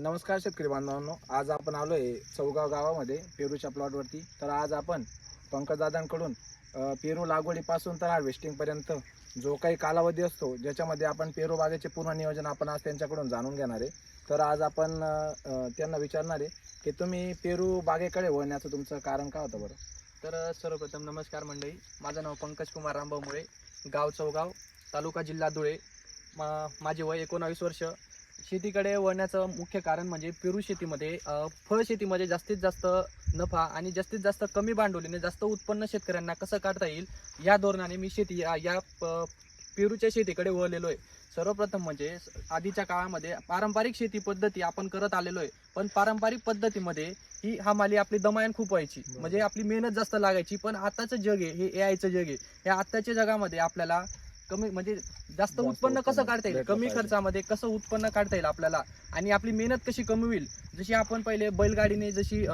नमस्कार शेतकरी बांधवांनो आज आपण आलो आहे चौगाव गावामध्ये पेरूच्या प्लॉटवरती तर आज आपण पंकजदादांकडून पेरू लागवडीपासून तर हार्वेस्टिंगपर्यंत जो काही कालावधी असतो ज्याच्यामध्ये आपण पेरू बागेचे पूर्ण नियोजन आपण आज त्यांच्याकडून जाणून घेणार आहे. तर आज आपण त्यांना विचारणार आहे की तुम्ही पेरू बागेकडे वळण्याचं तुमचं कारण काय होतं बरं? तर सर्वप्रथम नमस्कार मंडळी. माझं नाव पंकज कुमार रामभाऊ मुळे गाव चौगाव तालुका जिल्हा धुळे. मा माझे वय एकोणावीस वर्ष. शेतीकडे वळण्याचं मुख्य कारण म्हणजे पेरू शेतीमध्ये फळ शेतीमध्ये जास्तीत जास्त नफा आणि जास्तीत जास्त कमी भांडवलीने जास्त उत्पन्न शेतकऱ्यांना कसं काढता येईल या धोरणाने मी शेती या या पेरूच्या शेतीकडे वळलेलो आहे. सर्वप्रथम म्हणजे आधीच्या काळामध्ये पारंपरिक शेती पद्धती आपण करत आलेलो आहे पण पारंपरिक पद्धतीमध्ये ही हमाली आपली दमायन खूप व्हायची. म्हणजे आपली मेहनत जास्त लागायची पण आताचं जग आहे हे ए आयचं जग आहे. या आताच्या जगामध्ये आपल्याला कमी म्हणजे जास्त उत्पन्न कसं काढता येईल? कमी. खर्चामध्ये कसं उत्पन्न काढता येईल आपल्याला? आणि आपली मेहनत कशी कमी होईल? जशी आपण पहिले बैलगाडीने जशी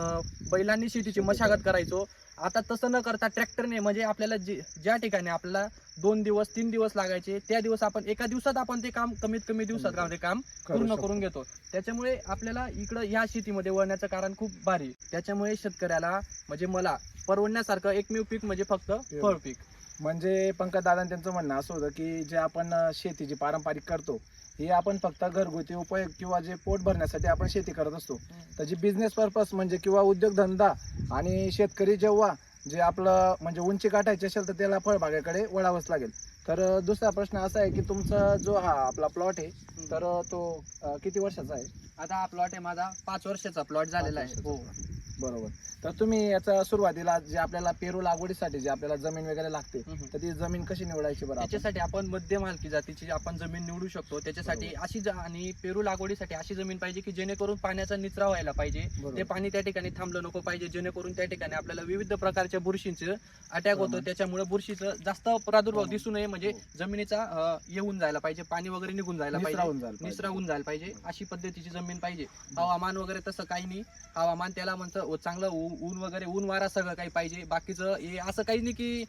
बैलांनी शेतीची मशागत करायचो आता तसं न करता ट्रॅक्टरने म्हणजे आपल्याला जे ज्या ठिकाणी आपल्याला दोन दिवस तीन दिवस लागायचे त्या दिवस आपण एका दिवसात आपण ते काम कमीत कमी दिवसात काम ते काम पूर्ण. करून घेतो. त्याच्यामुळे आपल्याला इकडं ह्या शेतीमध्ये वळण्याचं कारण खूप भारी. त्याच्यामुळे शेतकऱ्याला म्हणजे मला परवडण्यासारखं एकमेव पीक म्हणजे फक्त फळ पीक. म्हणजे पंकजदादा त्यांचं म्हणणं असं होतं की जे आपण शेती जी पारंपरिक करतो ही आपण फक्त घरगुती उपयोग किंवा जे पोट भरण्यासाठी आपण शेती करत असतो. तर जी बिझनेस पर्पज म्हणजे किंवा उद्योगधंदा आणि शेतकरी जेव्हा जे आपलं म्हणजे उंची गाठायची असेल तर त्याला फळबागेकडे वळावंच लागेल. तर दुसरा प्रश्न असा आहे की तुमचा जो हा आपला प्लॉट आहे तर तो किती वर्षाचा आहे? आता हा प्लॉट आहे माझा पाच वर्षाचा प्लॉट झालेला आहे. हो. बरोबर तर तुम्ही याचा सुरुवातीला जे आपल्याला पेरू लागवडीसाठी जे आपल्याला जमीन वगैरे लागते हम्म. तर ती जमीन कशी निवडायची बरं आपण? त्याच्यासाठी आपण मध्यम हलकी जातीची आपण जमीन निवडू शकतो त्याच्यासाठी. अशी ज- आणि पेरू लागवडीसाठी अशी जमीन पाहिजे की जेणेकरून पाण्याचा निचरा व्हायला पाहिजे बरोबर. ते पाणी त्या ठिकाणी थांबलं नको पाहिजे जेणेकरून त्या ठिकाणी आपल्याला विविध प्रकारच्या बुरशींचं अटॅक होतो प्रमाण. त्याच्यामुळे बुरशीचं जास्त प्रादुर्भाव प्रमाण. दिसू नये म्हणजे हो. जमिनीचा अं, येऊन जायला पाहिजे पाणी वगैरे निघून जायला पाहिजे निसरावून जायला पाहिजे. निसरावून जायला पाहिजे अशी पद्धतीची जमीन पाहिजे हवामान वगैरे तसं काही नाही हवामान त्याला म्हणतं चांगलं ऊन वगैरे ऊन वारा सगळं काही पाहिजे. बाकीचं हे असं काही नाही की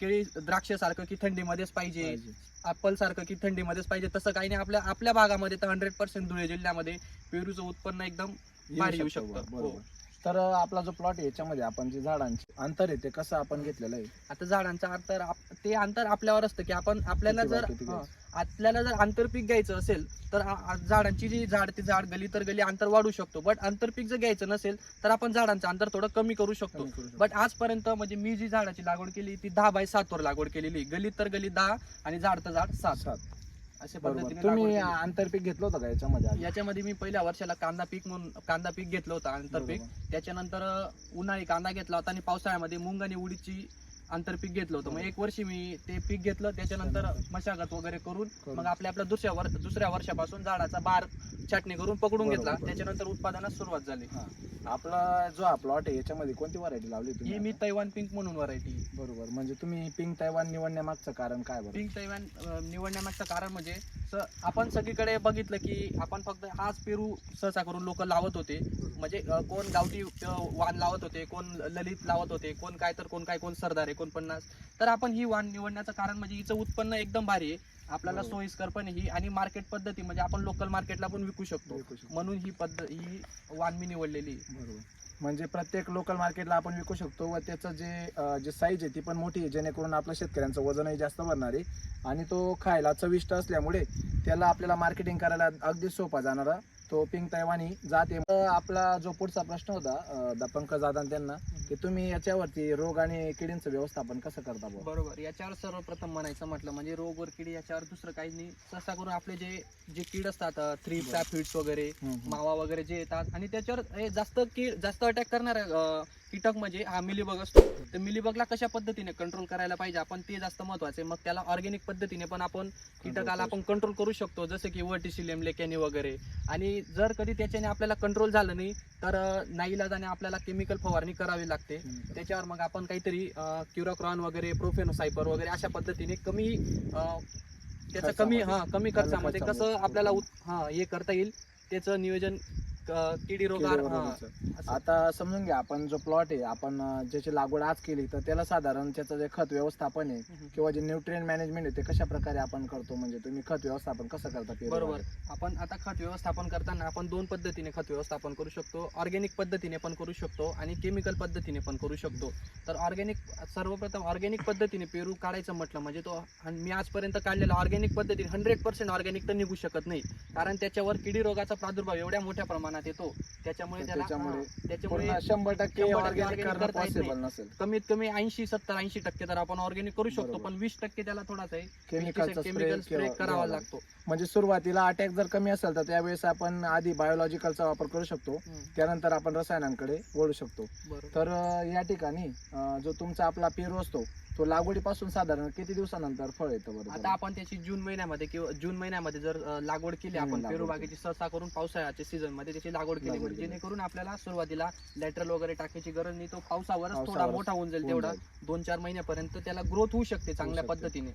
केळी द्राक्ष सारखं की थंडीमध्येच पाहिजे. पाहिजे. ऍपल सारखं की थंडीमध्येच पाहिजे. तसं काही नाही. आपल्या आपल्या भागामध्ये तर हंड्रेड पर्सेंट धुळे जिल्ह्यामध्ये पेरूचं उत्पन्न एकदम भारी येऊ शकतं. तर आपला जो प्लॉट आहे याच्यामध्ये आपण जे झाडांचे अंतर आहे ते कसं आपण घेतलेलं आहे? आता झाडांचं अंतर आप- ते अंतर आपल्यावर असतं की आपण आपल्याला किती जर किती हं? आपल्याला जर आंतरपीक घ्यायचं असेल तर आ- आ- झाडांची जी झाड ते झाड गली तर गली अंतर वाढू शकतो. बट आंतरपीक जर घ्यायचं नसेल तर आपण झाडांचं अंतर थोडं कमी करू शकतो. बट आजपर्यंत म्हणजे मी जी झाडाची लागवड केली ती दहा बाय सात वर लागवड केलेली गलीत तर गली दहा आणि झाड तर झाड सात. सात. अशा बरोबर पद्धतीने तुम्ही केली. आंतरपीक घेतलं होतं का याच्यामध्ये आधी? याच्यामध्ये मी पहिल्या वर्षाला कांदा पीक म्हणून कांदा पीक घेतलं होतं आंतरपीक बरोबर. त्याच्यानंतर अं, उन्हाळी कांदा घेतला होता आणि पावसाळ्यामध्ये मुंग आणि उडीदची आंतरपीक घेतलं होतं. मग एक वर्षी मी ते पीक घेतलं. त्याच्यानंतर मशागत वगैरे करून. मग आपल्या आपल्या दुसऱ्या वर्ष दुसऱ्या वर्षापासून झाडाचा बार छाटणी करून पकडून घेतला. त्याच्यानंतर उत्पादनास सुरुवात झाली. आपला जो हा प्लॉट आहे याच्यामध्ये कोणती व्हरायटी लावली ही मी? तैवान पिंक म्हणून व्हरायटी बरोबर. म्हणजे तुम्ही पिंक तैवान निवडण्यामागचं कारण काय बरं? पिंक तैवान निवडण्यामागचं कारण म्हणजे स- आपण सगळीकडे बघितलं की आपण फक्त हाच पेरू सहसा करून लोक लावत होते. म्हणजे कोण गावठी वाण लावत होते कोण ललित लावत होते कोण काय तर कोण काय कोण सरदार एकोणपन्नास तर आपण ही वाण निवडण्याचं कारण म्हणजे हिचं उत्पन्न एकदम भारी आहे आपल्याला. सोयीस्कर पण ही आणि मार्केट पद्धती म्हणजे आपण लोकल मार्केटला पण विकू शकतो विकू शकतो. म्हणून ही पद्धत ही वाण मी निवडलेली आहे. बरोबर म्हणजे प्रत्येक लोकल मार्केटला आपण विकू शकतो व त्याचं जे अं, जे साईज आहे ती पण मोठी आहे जेणेकरून आपल्या शेतकऱ्यांचं वजनही जास्त भरणार आहे आणि तो खायला चविष्ट असल्यामुळे त्याला आपल्याला मार्केटिंग करायला अगदी सोपा जाणारा तो पिंक तैवानी जाते आपला जो पुढचा प्रश्न होता अं, द- पंकज दादा त्यांना की तुम्ही याच्यावरती रोग आणि किडींचं व्यवस्थापन कसं करता बुवा? बरोबर याच्यावर सर्वप्रथम म्हणायचं म्हटलं म्हणजे रोग वर किडी याच्यावर दुसरं काही नाही सहसा करून आपले जे जे कीड असतात थ्री बरं. फिट्स वगैरे हम्म, हम्म. मावा वगैरे जे येतात आणि त्याच्यावर हे जास्त कीड जास्त अटॅक करणार कीटक म्हणजे हा मिलीबग असतो तर मिलीबगला कशा पद्धतीने कंट्रोल करायला पाहिजे आपण ते जास्त महत्त्वाचे मग त्याला ऑर्गॅनिक पद्धतीने पण आपण कीटकाला आपण कंट्रोल करू शकतो जसं की वर्टिसिलियम लेकॅनी वगैरे आणि जर कधी त्याच्याने आपल्याला कंट्रोल झालं नाही तर नाईलाजाने आपल्याला केमिकल फवारणी करावी लागते. त्याच्यावर मग आपण काहीतरी क्युराक्रॉन वगैरे प्रोफेनोसायपर वगैरे अशा पद्धतीने कमी त्याचं कमी. हा कमी खर्चामध्ये. कसं आपल्याला हा हे करता येईल त्याचं नियोजन किडी हा, वगैरेचं. असं. आता समजून घ्या आपण जो प्लॉट आहे आपण अं, ज्याची लागवड आज केली तर त्याला साधारण त्याचं जे खत व्यवस्थापन आहे हम्म. किंवा जे न्यूट्रिएंट मॅनेजमेंट आहे ते कशा प्रकारे आपण करतो म्हणजे तुम्ही खत व्यवस्थापन कसं करता बरोबर? आपण आता खत व्यवस्थापन करताना आपण दोन पद्धतीने खत व्यवस्थापन करू शकतो ऑर्गॅनिक पद्धतीने पण करू शकतो आणि केमिकल पद्धतीने पण करू शकतो तर ऑर्गॅनिक सर्वप्रथम ऑर्गॅनिक पद्धतीने पेरू काढायचं म्हटलं म्हणजे तो मी आजपर्यंत काढलेला ऑर्गॅनिक पद्धतीने हंड्रेड पर्सेंट ऑर्गॅनिक तर निघू शकत नाही कारण त्याच्यावर किडी रोगाचा प्रादुर्भाव एवढ्या मोठ्या प्रमाणात येतो. त्याच्यामुळे त्याला त्याच्यामुळे हा, त्याच्यामुळे पूर्ण शंभर टक्के शंभर टक्के ऑर्गॅनिक organic करणं करता येत पॉसिबल नसेल. कमीत कमी ऐंशी सत्तर ऐंशी टक्के तर आपण ऑर्गॅनिक करू शकतो बरोबर. पण वीस टक्के त्याला थोडासा केमिकलचा केमिकल स्प्रे करावा लागतो. म्हणजे सुरुवातीला अटॅक जर कमी असेल तर त्यावेळेस आपण आधी बायोलॉजिकलचा वापर करू शकतो. त्यानंतर आपण रसायनांकडे वळू शकतो. बरोबर. तर अं, या ठिकाणी अं, जो तुमचा आपला पेरू असतो तो लागवडीपासून साधारण किती दिवसानंतर फळ येतं बरोबर आता आपण त्याची जून महिन्यामध्ये किंवा जून महिन्यामध्ये जर अ, लागवड केली आपण लागवड पेरू. बागेची सहसा करून पावसाळ्याच्या सीझनमध्ये त्याची लागवड केली लागवड म्हणजे केली. जेणेकरून आपल्याला सुरुवातीला लॅटरल वगैरे टाकायची गरज नाही तो पावसावरच थोडा पावसावरच मोठा होऊन जाईल होऊन तेवढा. दोन चार महिन्यापर्यंत त्याला ग्रोथ होऊ शकते चांगल्या शकते. पद्धतीने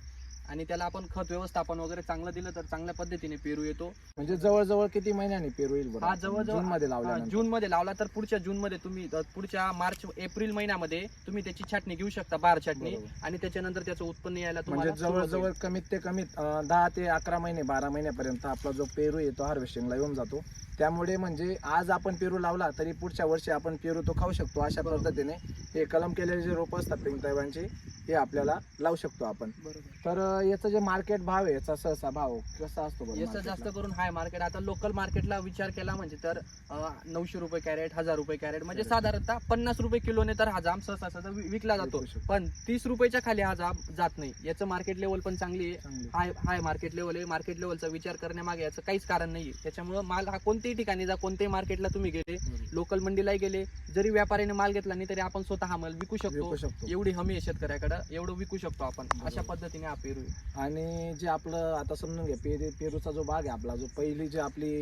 आणि त्याला आपण खत व्यवस्थापन वगैरे चांगलं दिलं तर चांगल्या पद्धतीने पेरू येतो. म्हणजे जवळजवळ किती महिन्यांनी पेरू येईल बरं? हा, जवळजवळ- जून मध्ये लावल्यानंतर. जून मध्ये लावला तर पुढच्या जून मध्ये तुम्ही अ, पुढच्या मार्च एप्रिल महिन्यामध्ये तुम्ही त्याची छाटणी घेऊ शकता बार छाटणी बरोबर. आणि त्याच्यानंतर त्याचं उत्पन्न यायला म्हणजे तुम्हाला सुरुवात जवळजवळ. कमीत ते कमीत अं, दहा ते अकरा महिने बारा महिन्यापर्यंत आपला जो पेरू येतो हार्वेस्टिंगला येऊन जातो. त्यामुळे म्हणजे आज आपण पेरू लावला तरी पुढच्या वर्षी आपण पेरू तो खाऊ शकतो अशा बरोबर. पद्धतीने. हे कलम केलेले जे रोप असतात पिंकताईबांचे हे आपल्याला लावू शकतो आपण. बरोबर. तर अं, याचं जे मार्केट भाव आहे याचा सहसा भाव कसा असतो बरं याचं marketला? जास्त करून हाय मार्केट आता लोकल मार्केटला विचार केला म्हणजे तर अं, नऊशे रुपये कॅरेट हजार रुपये कॅरेट म्हणजे. साधारणतः पन्नास रुपये किलोने तर हा जाम सहसा सहसा वि- विकला जातो विकू शकतो. पण तीस रुपयाच्या खाली हा जाम जात नाही याचं मार्केट लेवल पण चांगली आहे चांगली. हाय हाय मार्केट लेवल आहे मार्केट लेवलचा विचार करण्यामागे याचं काहीच कारण नाही त्याच्यामुळे माल हा कोणत्याही ठिकाणी जा कोणत्याही मार्केटला तुम्ही गेले बरोबर. लोकल मंडीलाही गेले जरी व्यापाऱ्याने माल घेतला नाही तरी आपण स्वतः हा माल विकू शकतो विकू शकतो एवढी हमी आहे शेतकऱ्याकडे एवढं विकू शकतो आपण बरोबर. अशा पद्धतीने हा पेरू आहे. आणि जे आपलं आता समजून घ्या पेरू पेरूचा जो भाग आहे आपला जो पहिली जी आपली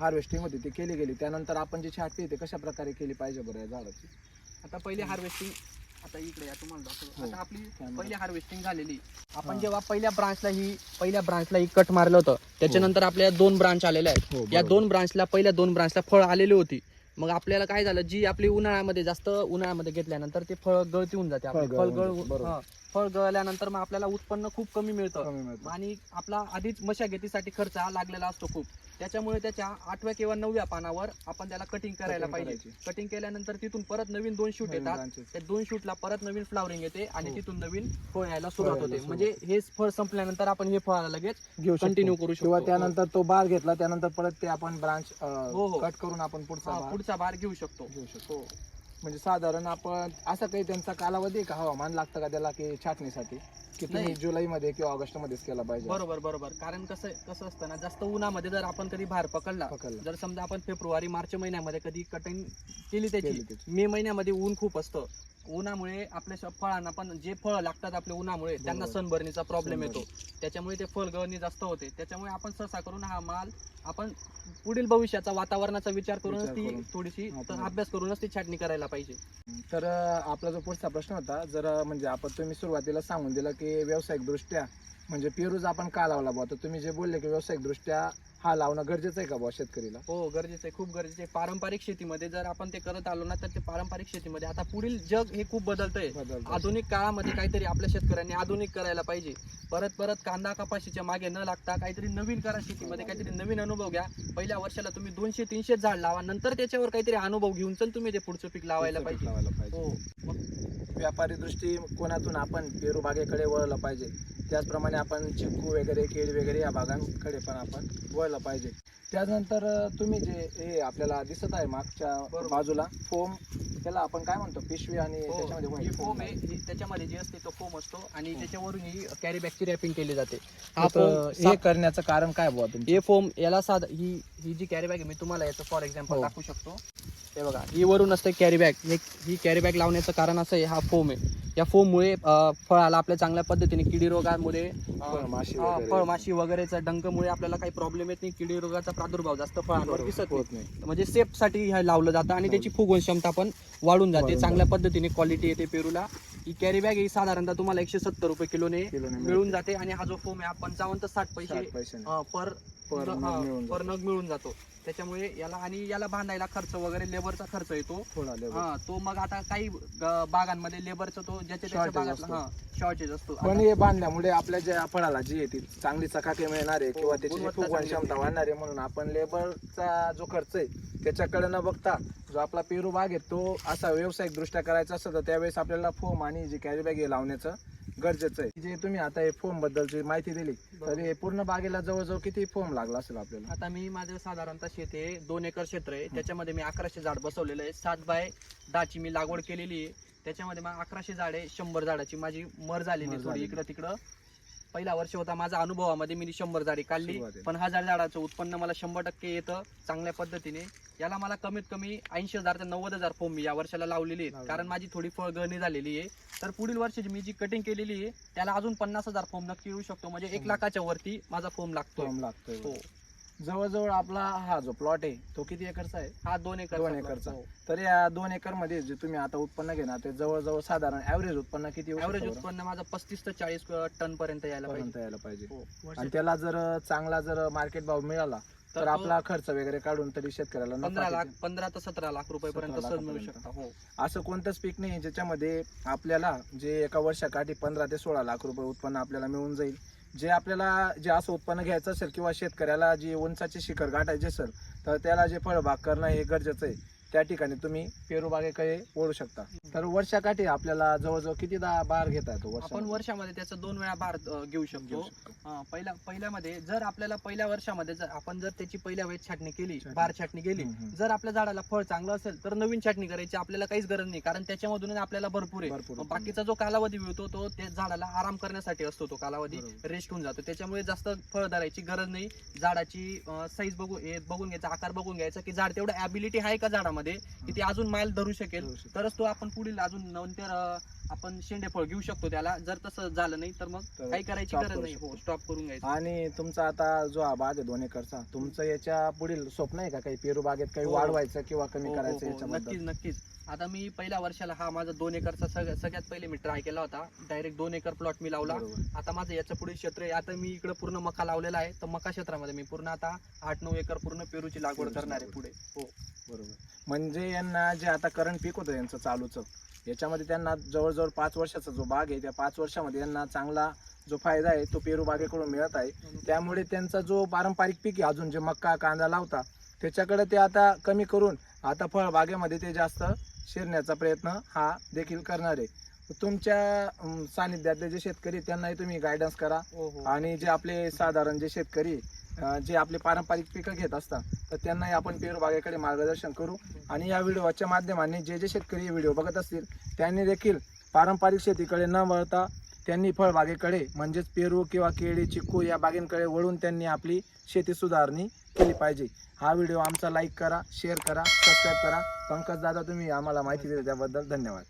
हार्वेस्टिंग होती ती केली गेली त्यानंतर आपण जी छाटणी आहे ती कशा प्रकारे केली पाहिजे बरं या झाडाची आता पहिले हार्वेस्टिंग आता इकडे या तुम्हाला दाखवतो हो. आता आपली. पहिली हार्वेस्टिंग झालेली हा. आपण जेव्हा पहिल्या ब्रांचला ही पहिल्या ब्रांचला ही कट मारलं होतं त्याच्यानंतर आपल्या दोन ब्रांच आलेल्या आहेत हो, या. दोन ब्रांचला पहिल्या दोन ब्रांचला फळ आलेली होती मग आपल्याला काय झालं जी आपली उन्हाळ्यामध्ये जास्त उन्हाळ्यामध्ये घेतल्यानंतर ते फळ गळती होऊन जाते आपली. फळ गळ. हा. फळ गळल्यानंतर मग आपल्याला उत्पन्न खूप कमी मिळतं कमी मिळतं. आणि आपला आधीच मशागतीसाठी खर्च हा लागलेला असतो खूप त्याच्यामुळे त्याच्या आठव्या किंवा नवव्या पानावर आपण त्याला कटिंग करायला Cutting पाहिजे करायची. कटिंग केल्यानंतर तिथून परत नवीन दोन शूट नवीन येतात branches. त्या दोन शूटला परत नवीन फ्लावरिंग येते आणि हो. तिथून नवीन फळ यायला सुरुवात यायला होते सुरुवात. म्हणजे हे फळ संपल्यानंतर आपण हे फळाला लगेच घेऊ शकतो. कंटिन्यू करू शकतो किंवा त्यानंतर तो बार घेतला त्यानंतर परत ते आपण ब्रांच हो, हो. कट करून आपण पुढचा हा, भाग पुढचा बार घेऊ शकतो घेऊ शकतो म्हणजे साधारण आपण असं काही त्यांचा कालावधी आहे का हवामान लागतं का त्याला की छाटणीसाठी? की तुम्ही नाही. जुलैमध्ये किंवा ऑगस्ट मध्येच केला पाहिजे? बरोबर बरोबर. कारण कसं कसं असतं ना जास्त उन्हामध्ये जर आपण कधी बाहेर पकडला पकडला. जर समजा आपण फेब्रुवारी मार्च महिन्यामध्ये कधी कटिंग केली त्याची केली त्याची. मे महिन्यामध्ये ऊन खूप असतं. उन्हामुळे आपल्या फळांना पण जे फळ लागतात आपल्या उन्हामुळे त्यांना. सनबर्नीचा प्रॉब्लेम. येतो त्याच्यामुळे ते फळ गळणी जास्त होते त्याच्यामुळे आपण सहसा करून हा माल आपण पुढील भविष्याचा वातावरणाचा विचार करूनच विचार ती करून. थोडीशी अभ्यास करूनच ती छाटणी करायला पाहिजे तर आपला जो पुढचा प्रश्न होता जर म्हणजे आपण तुम्ही सुरुवातीला सांगून दिलं की व्यावसायिक दृष्ट्या म्हणजे पेरूज आपण का लावला बुवा तर तुम्ही जे बोलले की व्यावसायिक दृष्ट्या हा लावणं गरजेचं आहे का बुवा शेतकरीला? हो गरजेचं आहे. खूप गरजेचं आहे. पारंपरिक शेतीमध्ये जर आपण ते करत आलो ना तर ते पारंपरिक शेतीमध्ये आता पुढील जग हे खूप बदलतंय. बदल आधुनिक काळामध्ये काहीतरी आपल्या शेतकऱ्यांनी आधुनिक करायला पाहिजे. परत परत कांदा कपाशीच्या मागे न लागता काहीतरी नवीन करा शेतीमध्ये काहीतरी नवीन अनुभव घ्या. पहिल्या वर्षाला तुम्ही दोनशे तीनशे झाड लावा. नंतर त्याच्यावर काहीतरी अनुभव घेऊन चल तुम्ही ते पुढचं पीक लावायला पाहिजे. लावायला पाहिजे. हो. मग व्यापारी दृष्टिकोनातून आपण पेरू बागेकडे वळलं पाहिजे? त्याचप्रमाणे आपण चिक्कू वगैरे केळी वगैरे या बागांकडे पण आपण वळलं पाहिजे. त्यानंतर तुम्ही जे हे आपल्याला दिसत आहे मागच्या. बाजूला फोम त्याला आपण काय म्हणतो? पिशवी आणि हो, त्याच्यामध्ये फोम आहे ही त्याच्यामध्ये जे असते तो फोम असतो आणि हो. त्याच्यावरून ही कॅरी बॅगची रॅपिंग केली जाते. हा करण्याचं कारण काय बुवा तुमचं? हे फोम याला साध ही ही जी कॅरी बॅग आहे मी तुम्हाला याचं फॉर एक्झाम्पल हो. दाखवू शकतो. हे बघा ही वरून असते कॅरी बॅग ही कॅरी बॅग लावण्याचं कारण असं आहे हा फोम आहे. या फोममुळे फळाला आपल्या चांगल्या पद्धतीने किडी रोगामुळे फळमाशी वगैरे. फळमाशी वगैरेचा डंकमुळे आपल्याला काही प्रॉब्लेम येत नाही. किडी रोगाचा प्रादुर्भाव जास्त फळांवर दिसत नाही होत नाही. म्हणजे सेफसाठी हे लावलं जातं आणि त्याची फुगवण क्षमता पण वाढून जाते. चांगल्या पद्धतीने क्वालिटी येते पेरूला. ही कॅरी बॅग ही साधारणतः तुम्हाला एकशे सत्तर रुपये किलोने मिळून जाते. आणि हा जो फोम आहे पंचावन्न ते साठ पैसे पर पर हा, नग मिळून पर जातो. नग मिळून जातो त्याच्यामुळे याला आणि याला बांधायला खर्च वगैरे लेबरचा खर्च येतो थोडा. हा तो मग आता काही ग- बागांमध्ये लेबरचा तो ज्याच्या त्याच्या Shortage बागातला असतो. हा शॉर्टेज असतो पण आता- हे बांधल्यामुळे आपल्या ज्या फळाला जी येते चांगली चकाकी मिळणार आहे हो, किंवा त्याची जी गुणवत्ता फुगवण चांगली क्षमता येते. वाढणार आहे म्हणून आपण लेबरचा जो खर्च आहे त्याच्याकडे न बघता जो आपला पेरू बाग आहे तो असा व्यावसायिक दृष्ट्या करायचा असतं तर त्यावेळेस आपल्याला फोम आणि जी कॅरी बॅग हे लावण्याचं गरजेचं आहे. जे तुम्ही आता हे फोम बद्दलची माहिती दिली तर हे पूर्ण बागेला जवळजवळ किती फोम लागला असेल आपल्याला? आता मी माझं साधारणतः शेत आहे दोन एकर क्षेत्र आहे. त्याच्यामध्ये मी अकराशे झाड बसवलेलं आहे. सात बाय दहाची मी लागवड केलेली आहे. त्याच्यामध्ये मग अकराशे झाड आहे शंभर झाडाची. माझी मर झालेली मर आहे थोडी झालेली. इकडं तिकडं. पहिला वर्ष होता माझा अनुभवामध्ये मी शंभर झाडे काढली. सुरुवातीला. पण हजार झाडाचं उत्पन्न मला शंभर टक्के येतं चांगल्या पद्धतीने. याला मला कमीत कमी ऐंशी हजार ते नव्वद हजार फोम मी या वर्षाला लावलेली आहेत. लावलेली. कारण माझी थोडी फळगळणी झालेली आहे. तर पुढील वर्षाची मी जी कटिंग केलेली आहे त्याला अजून पन्नास हजार फोम नक्की येऊ शकतो. म्हणजे एक शंभर. लाखाच्या वरती माझा फोम लागतो लागतोय. हो. जवळजवळ आपला हा जो प्लॉट आहे तो किती एकरचा आहे हा दोन एकर दोन एकरचा. तर या दोन एकरमध्ये जे तुम्ही आता उत्पन्न घेणार ते जवळजवळ साधारण ऍव्हरेज उत्पन्न किती ऍव्हरेज बरं? उत्पन्न माझं पस्तीस ते चाळीस टन पर्यंत यायला पर्यंत यायला पाहिजे हो. आणि त्याला जर चांगला जर मार्केट भाव मिळाला तर आपला खर्च वगैरे काढून तरी शेतकऱ्याला पंधरा लाख? पंधरा ते सतरा लाख रुपये पर्यंत 17 सहज मिळू. शकता हो असं कोणतंच पीक नाही ज्याच्यामध्ये आपल्याला जे एका वर्षाकाठी पंधरा ते सोळा लाख रुपये उत्पन्न आपल्याला मिळून जाईल जे आपल्याला जे असं उत्पन्न घ्यायचं असेल किंवा शेतकऱ्याला जी उंचाची शिखर गाठायची असेल तर त्याला जे फळबाग करणं हे गरजेचं आहे. त्या ठिकाणी तुम्ही पेरू बागेकडे ओढू शकता तर वर्षाकाठी आपल्याला जवळजवळ किती दा बार घेता येतो आपण वर्षामध्ये? वर्षामध्ये त्याचं दोन वेळा अं, घेऊ शकतो पहिल्या पहिल्यामध्ये जर आपल्याला पहिल्या वर्षामध्ये जर आपण जर त्याची पहिल्या वेळेस छाटणी केली. बार छाटणी केली. जर आपल्या झाडाला फळ चांगलं असेल तर नवीन छाटणी करायची आपल्याला काहीच गरज नाही कारण त्याच्यामधून आपल्याला भरपूर आहे. बाकीचा जो कालावधी मिळतो तो त्या झाडाला आराम करण्यासाठी असतो तो कालावधी. रेस्ट होऊन जातो त्याच्यामुळे जास्त फळ धरायची गरज नाही झाडाची साईज बघू हे बघून घ्यायचा आकार बघून घ्यायचा की झाड तेवढं ॲबिलिटी आहे का झाडामध्ये की ते अजून माल धरू शकेल. तरच तो आपण पुढील अजून नंतर आपण शेंडे फळ घेऊ शकतो त्याला. जर तसं झालं नाही तर मग काही करायची गरज नाही. हो स्टॉप करून घ्यायचं. आणि तुमचा आता जो हा बाग आहे दोन एकरचा तुमचं याच्या पुढील स्वप्न आहे का? काही पेरू बागेत काही हो. वाढवायचं किंवा कमी हो, हो, करायचं नक्कीच नक्कीच. आता मी पहिल्या वर्षाला हा माझा दोन एकरचा सगळ्यात सगळ्यात पहिले मी ट्राय केला होता. डायरेक्ट दोन एकर प्लॉट मी लावला. आता माझं याचं पुढे क्षेत्र आहे. आता मी इकडे पूर्ण मका लावलेला आहे. तर मका क्षेत्रामध्ये मी पूर्ण आता आठ नऊ एकर पूर्ण पेरूची लागवड करणार आहे. पुढे. हो. बरोबर. म्हणजे यांना जे आता करंट पीक होतं यांचं चालूचं याच्यामध्ये त्यांना जवळजवळ पाच वर्षाचा जो बाग आहे त्या पाच वर्षामध्ये यांना चांगला जो फायदा आहे तो पेरू बागेकडून मिळत आहे. त्यामुळे त्यांचा जो पारंपरिक पीक आहे अजून जे मक्का कांदा लावता त्याच्याकडे ते आता कमी करून आता फळबागेमध्ये ते जास्त शिरण्याचा प्रयत्न हा देखील करणार आहे. तुमच्या सानिध्यातले जे शेतकरी त्यांनाही तुम्ही गायडन्स करा. हो हो. आणि जे आपले साधारण जे शेतकरी जे आपले पारंपरिक पिकं घेत असतात तर त्यांनाही आपण पेरू बागेकडे मार्गदर्शन करू. आणि या व्हिडिओच्या माध्यमाने जे जे शेतकरी हे व्हिडिओ बघत असतील त्यांनी देखील पारंपरिक शेतीकडे न वळता त्यांनी फळबागेकडे म्हणजेच पेरू किंवा केळी चिक्कू या बागेंकडे वळून त्यांनी आपली शेती सुधारणी केली पाहिजे. हा व्हिडिओ आमचा लाईक करा शेअर करा सबस्क्राईब करा. पंकज दादा तुम्ही आम्हाला माहिती दिली त्याबद्दल धन्यवाद.